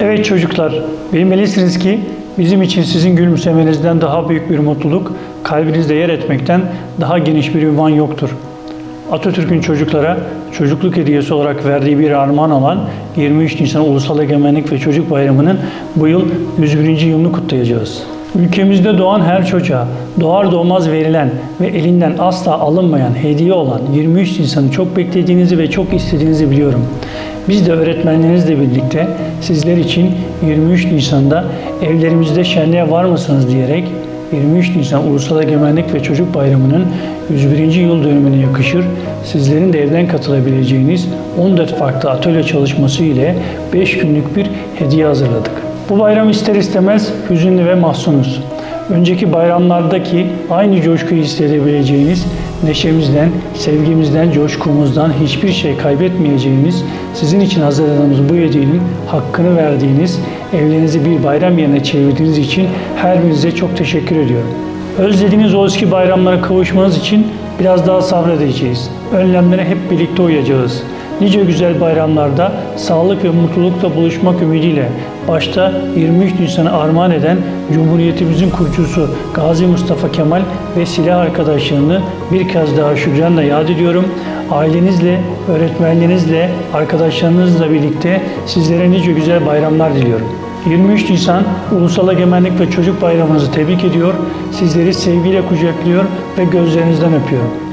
Evet çocuklar, bilmelisiniz ki bizim için sizin gülümsemenizden daha büyük bir mutluluk, kalbinizde yer etmekten daha geniş bir ünvan yoktur. Atatürk'ün çocuklara çocukluk hediyesi olarak verdiği bir armağan olan 23 Nisan Ulusal Egemenlik ve Çocuk Bayramı'nın bu yıl 101. yılını kutlayacağız. Ülkemizde doğan her çocuğa doğar doğmaz verilen ve elinden asla alınmayan hediye olan 23 Nisan'ı çok beklediğinizi ve çok istediğinizi biliyorum. Biz de öğretmenlerinizle birlikte sizler için 23 Nisan'da evlerimizde şenliğe var mısınız diyerek 23 Nisan Ulusal Egemenlik ve Çocuk Bayramı'nın 101. yıl dönümüne yakışır, sizlerin de evden katılabileceğiniz 14 farklı atölye çalışması ile 5 günlük bir hediye hazırladık. Bu bayram ister istemez hüzünlü ve mahzunuz. Önceki bayramlardaki aynı coşkuyu hissedebileceğiniz, neşemizden, sevgimizden, coşkumuzdan hiçbir şey kaybetmeyeceğimiz, sizin için hazırladığımız bu hediyenin hakkını verdiğiniz, evlerinizi bir bayram yerine çevirdiğiniz için her birinize çok teşekkür ediyorum. Özlediğiniz o eski bayramlara kavuşmanız için biraz daha sabredeceğiz. Önlemlere hep birlikte uyacağız. Nice güzel bayramlarda sağlık ve mutlulukla buluşmak ümidiyle başta 23 Nisan'ı armağan eden Cumhuriyetimizin kurucusu Gazi Mustafa Kemal ve silah arkadaşlarını bir kez daha şükranla yad ediyorum. Ailenizle, öğretmenlerinizle, arkadaşlarınızla birlikte sizlere nice güzel bayramlar diliyorum. 23 Nisan Ulusal Egemenlik ve Çocuk Bayramınızı tebrik ediyor. Sizleri sevgiyle kucaklıyor ve gözlerinizden öpüyorum.